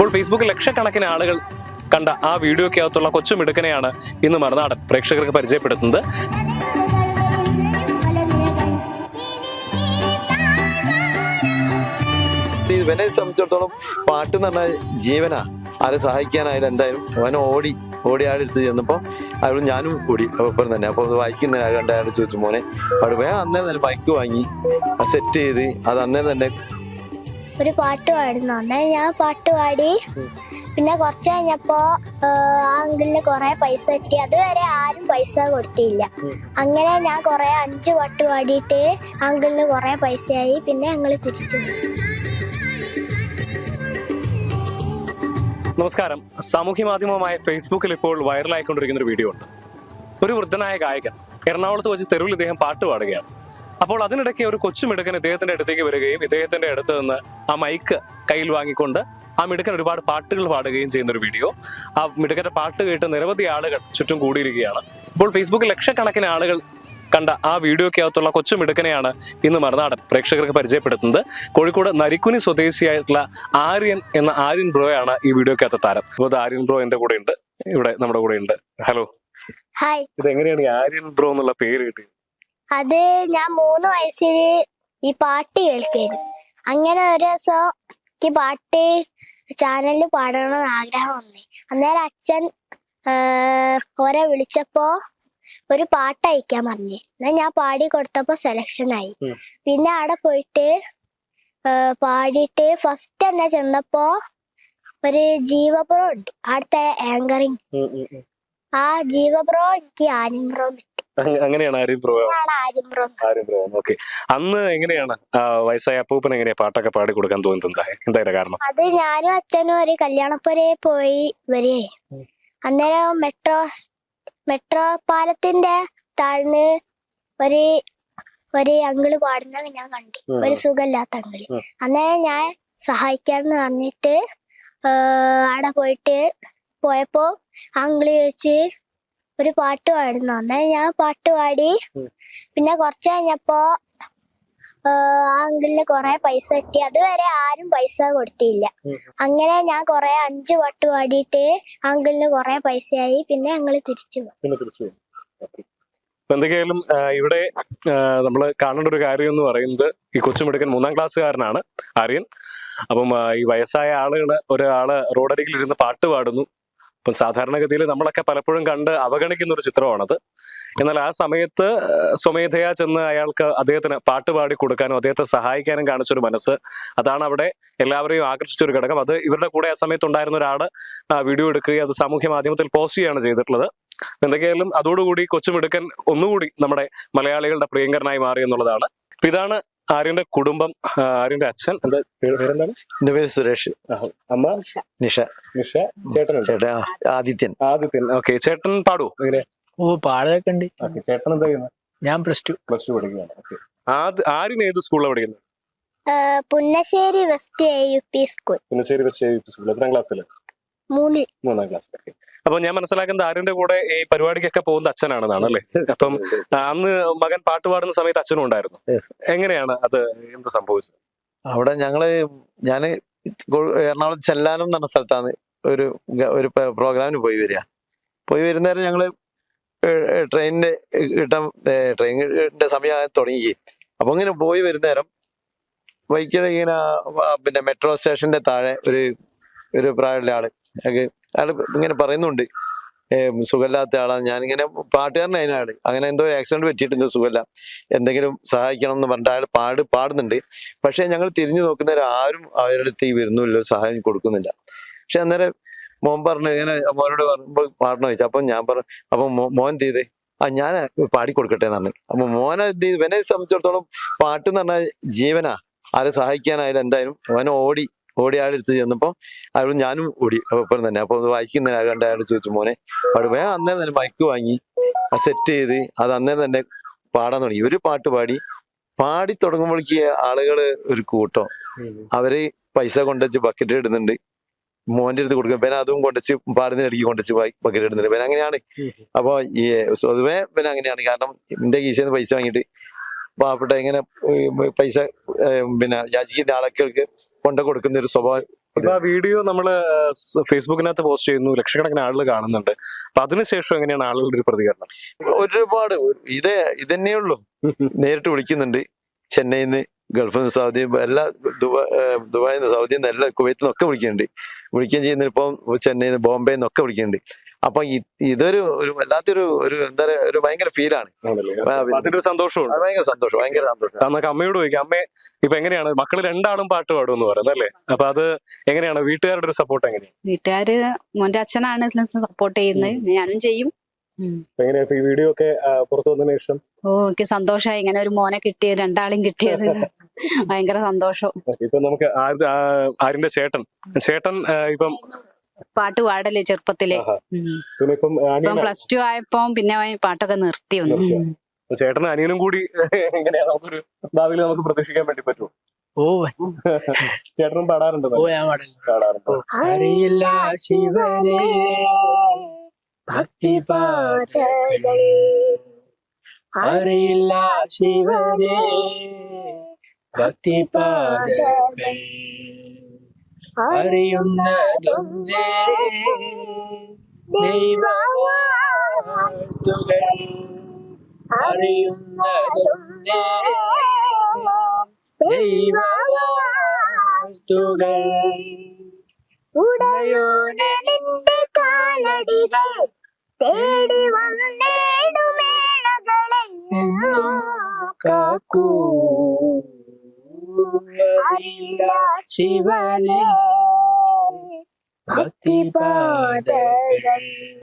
ഇപ്പോൾ ഫേസ്ബുക്കിൽ ലക്ഷക്കണക്കിന് ആളുകൾ കണ്ട ആ വീഡിയോക്കകത്തുള്ള കൊച്ചു മിടുക്കനെയാണ് ഇന്ന് മറുനാടൻ പ്രേക്ഷകർക്ക് പരിചയപ്പെടുത്തുന്നത്. ഇവനെ സംബന്ധിച്ചിടത്തോളം പാട്ട് എന്ന് പറഞ്ഞാൽ ജീവനാ. ആരെ സഹായിക്കാനായാലും എന്തായാലും അവൻ ഓടി ഓടി ആടെടുത്ത് ചെന്നപ്പോൾ അയാൾ ഞാനും കൂടി ഒപ്പം തന്നെ. അപ്പോൾ അത് വായിക്കുന്ന കണ്ട അയാൾ ചോദിച്ചു മോനെ അവിടെ വേഗം അന്നേരം തന്നെ ബൈക്ക് വാങ്ങി സെറ്റ് ചെയ്ത് അത് അന്നേരം തന്നെ ഒരു പാട്ട് പാടുന്നു. അന്നേരം ഞാൻ പാട്ട് പാടി. പിന്നെ കുറച്ച് കഴിഞ്ഞപ്പോ ആ അങ്കിളിന് കുറെ പൈസ കിട്ടി. അതുവരെ ആരും പൈസ കൊടുത്തില്ല. അങ്ങനെ ഞാൻ കുറെ അഞ്ച് പാട്ട് പാടിയിട്ട് അങ്കിളിന് കുറെ പൈസയായി. പിന്നെ ഞങ്ങൾ തിരിച്ചു നമസ്കാരം. സാമൂഹ്യ മാധ്യമമായ ഫേസ്ബുക്കിൽ ഇപ്പോൾ വൈറലായിക്കൊണ്ടിരിക്കുന്ന ഒരു വീഡിയോ ഉണ്ട്. ഒരു വൃദ്ധനായ ഗായകൻ. എറണാകുളത്ത് വെച്ച് തെരുവിൽ ഇദ്ദേഹം പാട്ട് പാടുകയാണ്. അപ്പോൾ അതിനിടയ്ക്ക് ഒരു കൊച്ചു മിടുക്കൻ ഇദ്ദേഹത്തിന്റെ അടുത്തേക്ക് വരികയും ഇദ്ദേഹത്തിന്റെ അടുത്ത് നിന്ന് ആ മൈക്ക് കയ്യിൽ വാങ്ങിക്കൊണ്ട് ആ മിടുക്കൻ ഒരുപാട് പാട്ടുകൾ പാടുകയും ചെയ്യുന്ന ഒരു വീഡിയോ ആ മിടുക്കന്റെ പാട്ട് കേട്ട് നിരവധി ആളുകൾ ചുറ്റും കൂടിയിരിക്കുകയാണ്. ഇപ്പോൾ ഫേസ്ബുക്കിൽ ലക്ഷക്കണക്കിന് ആളുകൾ കണ്ട ആ വീഡിയോക്കകത്തുള്ള കൊച്ചു മിടുക്കനെയാണ് ഇന്ന് മറുനാടൻ പ്രേക്ഷകർക്ക് പരിചയപ്പെടുത്തുന്നത്. കോഴിക്കോട് നരിക്കുനി സ്വദേശിയായിട്ടുള്ള ആര്യൻ എന്ന ആര്യൻ ബ്രോയാണ് ഈ വീഡിയോക്കകത്ത് താരം. അപ്പോൾ ആര്യൻ ബ്രോ എന്റെ കൂടെ ഉണ്ട് ഇവിടെ നമ്മുടെ കൂടെ ഉണ്ട് ഹലോ ഹായ് ഇത് എങ്ങനെയാണ് ഈ ആര്യൻ ബ്രോ എന്നുള്ള പേര് കിട്ടിയത്? അത് ഞാൻ മൂന്ന് വയസ്സിൽ ഈ പാട്ട് കേൾക്കായിരുന്നു അങ്ങനെ ഒരു ദിവസം എനിക്ക് പാട്ട് ചാനലിൽ പാടണമെന്ന് ആഗ്രഹം വന്നേ. അന്നേരം അച്ഛൻ ഓരെ വിളിച്ചപ്പോ ഒരു പാട്ട് അയക്കാൻ പറഞ്ഞു. എന്നാ ഞാൻ പാടി കൊടുത്തപ്പോ സെലക്ഷൻ ആയി. പിന്നെ അവിടെ പോയിട്ട് പാടിയിട്ട് ഫസ്റ്റ് തന്നെ ചെന്നപ്പോ ഒരു ജീവപ്രോ ഉണ്ട്. അവിടുത്തെ ആങ്കറിങ് ആ ജീവപ്രോ എനിക്ക് ആര്യംപ്രോ അങ്ങ- അങ്ങനെയാണ് ആര്യം പ്രോ ആര്യം പ്രോ. ഓക്കെ അന്ന് എങ്ങനെയാണ്? വയസ്സായ അപ്പൂപ്പൻ എങ്ങനെയാ പാട്ടൊക്കെ പാടി കൊടുക്കാൻ തോന്നുന്നത് എന്താ എന്തായാലും കാരണം? അത് ഞാനും അച്ഛനും ഒരു കല്യാണപ്പുരയിൽ പോയി വരികയെ. അന്നേരം മെട്രോ മെട്രോ പാലത്തിന്റെ താഴ്ന്ന് ഒരു ഒരു അങ്കിൾ പാടുന്ന ഞാൻ കണ്ടു. ഒരു സുഖമില്ലാത്ത അങ്കിൾ. അന്നേരം ഞാൻ സഹായിക്കാന്ന് പറഞ്ഞിട്ട് ആടെ അവിടെ പോയിട്ട് പോയപ്പോ അങ്കിൾ ചോദിച്ച് ഒരു പാട്ട് പാടുന്നു. അന്നേരം ഞാൻ പാട്ട് പാടി. പിന്നെ കുറച്ച് കഴിഞ്ഞപ്പോ ആ അങ്കിളിന് കുറെ പൈസ കിട്ടി. അതുവരെ ആരും പൈസ കൊടുത്തില്ല. അങ്ങനെ ഞാൻ കുറെ അഞ്ച് പാട്ട് പാടിയിട്ട് അങ്കിളിന് കുറെ പൈസയായി. പിന്നെ ഞങ്ങൾ തിരിച്ചു പോയി. എന്തൊക്കെയായാലും ഇവിടെ നമ്മൾ കാണേണ്ട ഒരു കാര്യം എന്ന് പറയുന്നത് ഈ കൊച്ചുമിടുക്കൻ മൂന്നാം ക്ലാസ്സുകാരനാണ് ആര്യൻ. അപ്പം ഈ വയസ്സായ ആളുകൾ ഒരാൾ റോഡരികിൽ ഇരുന്ന് പാട്ട് പാടുന്നു. അപ്പം സാധാരണഗതിയിൽ നമ്മളൊക്കെ പലപ്പോഴും കണ്ട് അവഗണിക്കുന്ന ഒരു ചിത്രമാണത്. എന്നാൽ ആ സമയത്ത് സ്വമേധയാ ചെന്ന് അയാൾക്ക് അദ്ദേഹത്തിന് പാട്ട് പാടി കൊടുക്കാനും അദ്ദേഹത്തെ സഹായിക്കാനും കാണിച്ചൊരു മനസ്സ് അതാണ് അവിടെ എല്ലാവരെയും ആകർഷിച്ച ഒരു ഘടകം. അത് ഇവരുടെ കൂടെ ആ സമയത്ത് ഉണ്ടായിരുന്ന ഒരാൾ വീഡിയോ എടുക്കുകയും അത് സാമൂഹ്യ മാധ്യമത്തിൽ പോസ്റ്റ് ചെയ്യുകയാണ് ചെയ്തിട്ടുള്ളത്. എന്തൊക്കെയായാലും അതോടുകൂടി കൊച്ചുമിടുക്കൻ ഒന്നുകൂടി നമ്മുടെ മലയാളികളുടെ പ്രിയങ്കരനായി മാറി എന്നുള്ളതാണ് ഇതാണ് ആര്യന്റെ കുടുംബം ആര്യന്റെ അച്ഛൻ എന്താ പേര് പേരെന്താണ്? എന്റെ പേര് സുരേഷ്. അമ്മ? നിഷ. നിഷ. ചേട്ടൻ ചേട്ടാ ആദിത്യൻ. ആദിത്യൻ. ഓക്കെ ചേട്ടൻ പാടുവോ എങ്ങനെ? ഓ പാടൊക്കെ ഉണ്ട്. ചേട്ടൻ എന്താ ചെയ്യുന്നത് ഞാൻ പ്ലസ് ടു. പ്ലസ് ടു പഠിക്കുകയാണ് ആര്യൻ ഏത് സ്കൂളിലാണ് പഠിക്കുന്നത് Punnassery west A U P school. Punnassery west A U P school. എത്രാം ക്ലാസ്സിൽ മൂന്നിൽ മൂന്നാം ക്ലാസ് അപ്പൊ ഞാൻ മനസ്സിലാക്കുന്നത് ആര്യന്റെ കൂടെ ഈ പരിപാടിക്കൊക്കെ പോകുന്ന അച്ഛനാണെന്നാണ് അല്ലേ? അപ്പം അന്ന് മകൻ പാട്ട് പാടുന്ന സമയത്ത് അച്ഛനും ഉണ്ടായിരുന്നു. എങ്ങനെയാണ് അത് എന്ത് സംഭവിച്ചത്? അവിടെ ഞങ്ങൾ ഞാൻ എറണാകുളത്ത് ചെല്ലാനം എന്ന് പറഞ്ഞ സ്ഥലത്താണ് ഒരു ഒരു പ്രോഗ്രാമിന് പോയി വരിക. പോയി വരുന്നേരം ഞങ്ങൾ ട്രെയിനിന്റെ കിട്ടാൻ ട്രെയിനിന്റെ സമയം തുടങ്ങി. അപ്പൊ ഇങ്ങനെ പോയി വരുന്നേരം വൈക്കിൽ ഇങ്ങനെ പിന്നെ മെട്രോ സ്റ്റേഷന്റെ താഴെ ഒരു ഒരു പ്രായമുള്ള ആൾ അയാൾ ഇങ്ങനെ പറയുന്നുണ്ട്. സുഖമില്ലാത്ത ആളാണ് ഞാനിങ്ങനെ പാട്ടുകാരനെ അയാൾ. അങ്ങനെ എന്തോ ആക്സിഡന്റ് പറ്റിയിട്ടുണ്ട് സുഖമില്ല. എന്തെങ്കിലും സഹായിക്കണം എന്ന് പറഞ്ഞിട്ട് അയാൾ പാട് പാടുന്നുണ്ട്. പക്ഷെ ഞങ്ങൾ തിരിഞ്ഞു നോക്കുന്നവർ ആരും അവരുടെ തീ വരുന്നില്ല സഹായം കൊടുക്കുന്നില്ല. പക്ഷെ അന്നേരം മോൻ പറഞ്ഞു ഇങ്ങനെ മോനോട് പറയുമ്പോൾ പാടണം ചോദിച്ചു. അപ്പൊ ഞാൻ പറഞ്ഞു അപ്പൊ മോൻ ചെയ്ത്? ആ ഞാൻ പാടി കൊടുക്കട്ടെ എന്ന് പറഞ്ഞു. അപ്പൊ മോനെ ഇവനെ സംബന്ധിച്ചിടത്തോളം പാട്ട് എന്ന് പറഞ്ഞാൽ ജീവനാ. ആരെ സഹായിക്കാനായാലും എന്തായാലും അവൻ ഓടി ഓടി അയാളെടുത്ത് ചെന്നപ്പോൾ ചെന്നപ്പോ അയാൾ ഞാനും ഓടി. ഒപ്പം തന്നെ. അപ്പോൾ വായിക്കുന്ന അയാൾ കണ്ട അയാൾ ചോദിച്ചു മോനെ അവിടെ വേഗം അന്നേരം തന്നെ മൈക്ക് വാങ്ങി സെറ്റ് ചെയ്ത് അത് അന്നേരം തന്നെ പാടാൻ തുടങ്ങി. ഒരു പാട്ട് പാടി പാടി തുടങ്ങുമ്പോഴേക്ക് ആളുകൾ ഒരു കൂട്ടം. അവർ പൈസ കൊണ്ടുവച്ച് ബക്കറ്റ് ഇടുന്നുണ്ട്. മോന്റെ അടുത്ത് കൊടുക്കും. പിന്നെ അതും കൊണ്ടുവച്ച് പാടുന്ന ഇടയ്ക്ക് കൊണ്ടുവച്ച് ബക്കറ്റ് ഇടുന്നുണ്ട്. പിന്നെ അങ്ങനെയാണ്. അപ്പൊ ഈ സ്വതുവേ പിന്നെ അങ്ങനെയാണ്. കാരണം എന്റെ കീശയിൽ നിന്ന് പൈസ വാങ്ങിയിട്ട് പാവപ്പെട്ട ഇങ്ങനെ പൈസ പിന്നെ യാചിക്കുന്ന ആളുകൾക്ക് കൊണ്ടു കൊടുക്കുന്ന ഒരു സ്വഭാവം ഇപ്പൊ ആ വീഡിയോ നമ്മൾ സ് ഫേസ്ബുക്കിനകത്ത് പോസ്റ്റ് ചെയ്യുന്നു. ലക്ഷക്കണക്കിന് ആളുകൾ കാണുന്നുണ്ട്. അപ്പൊ അതിനുശേഷം എങ്ങനെയാണ് ആളുകളുടെ ഒരു പ്രതികരണം? ഒരുപാട്. ഇതേ ഇതന്നെ ഉള്ളൂ. നേരിട്ട് വിളിക്കുന്നുണ്ട്. ചെന്നൈയിൽ നിന്ന് ഗൾഫിൽ നിന്ന് സൗദി എല്ലാ ദുബായ് ദുബായിൽ നിന്ന് സൗദിയിൽ നിന്ന് എല്ലാ കുവൈത്തിൽ നിന്നൊക്കെ വിളിക്കുന്നുണ്ട്. വിളിക്കുകയും ചെയ്യുന്ന. ഇപ്പം ചെന്നൈയിൽ നിന്ന് ബോംബെയിൽ നിന്നൊക്കെ വിളിക്കുന്നുണ്ട്. അപ്പൊ ഇതൊരു ഒരു വല്ലാത്തൊരു ഒരു എന്താ പറയാ ഒരു ഭയങ്കര ഫീലാണ് അതിന്റെ സന്തോഷമുണ്ട്. അത് ഭയങ്കര സന്തോഷം ഭയങ്കര സന്തോഷം. നമുക്ക് അമ്മയോട് ചോദിക്കാം. അമ്മ ഇപ്പൊ എങ്ങനെയാണ്? മക്കൾ രണ്ടാളും പാട്ട് പാടും എന്ന് പറയുന്നത് അല്ലേ? അപ്പൊ അത് എങ്ങനെയാണ്? വീട്ടുകാരുടെ ഒരു സപ്പോർട്ട് എങ്ങനെയാണ്? വീട്ടുകാര് മോന്റെ അച്ഛനാണ് സപ്പോർട്ട് ചെയ്യുന്നത്. ഞാനും ചെയ്യും. എങ്ങനെയാ ഈ വീഡിയോ ഒക്കെ പുറത്തു വന്നതിന് ശേഷം? ഓ എനിക്ക് സന്തോഷമായി. ഇങ്ങനെ ഒരു മോനെ കിട്ടിയത് രണ്ടാളും കിട്ടിയത്. ഭയങ്കര സന്തോഷം. ഇപ്പൊ നമുക്ക് ആരിന്റെ ചേട്ടൻ. ചേട്ടൻ ഇപ്പം പാട്ട് പാടല്ലേ ചെറുപ്പത്തിൽ. ഇപ്പം പ്ലസ് ടു ആയപ്പോ പിന്നെ പാട്ടൊക്കെ നിർത്തി വന്നു ചേട്ടൻ ചേട്ടനും അനിയനും കൂടി എങ്ങനെയാ നമുക്കൊരു ഭാവിയിൽ നമുക്ക് പ്രതീക്ഷിക്കാൻ വേണ്ടി പറ്റുമോ? ഓ. ചേട്ടനും പാടാറുണ്ട് ഓ ഞാൻ പാടല്ലോ പാടാറുണ്ട്. അറിയില്ല ശിവനെ. ഭക്തി അറിയില്ല ശിവനെ. ഭക്തിപാതകൾ അറിയുന്നതൊന്നേ ദൈവവാഴ്ത്തുകൾ. അറിയുന്നതൊന്നേ ദൈവവാഴ്ത്തുകൾ. ഉടയോനെ നിന്റെ കാലടികൾ തേടി വന്നേടുമേളകളെന്നും കാക്കൂ. അറിയില്ല ശിവനെ ഭക്തിപാതകൾ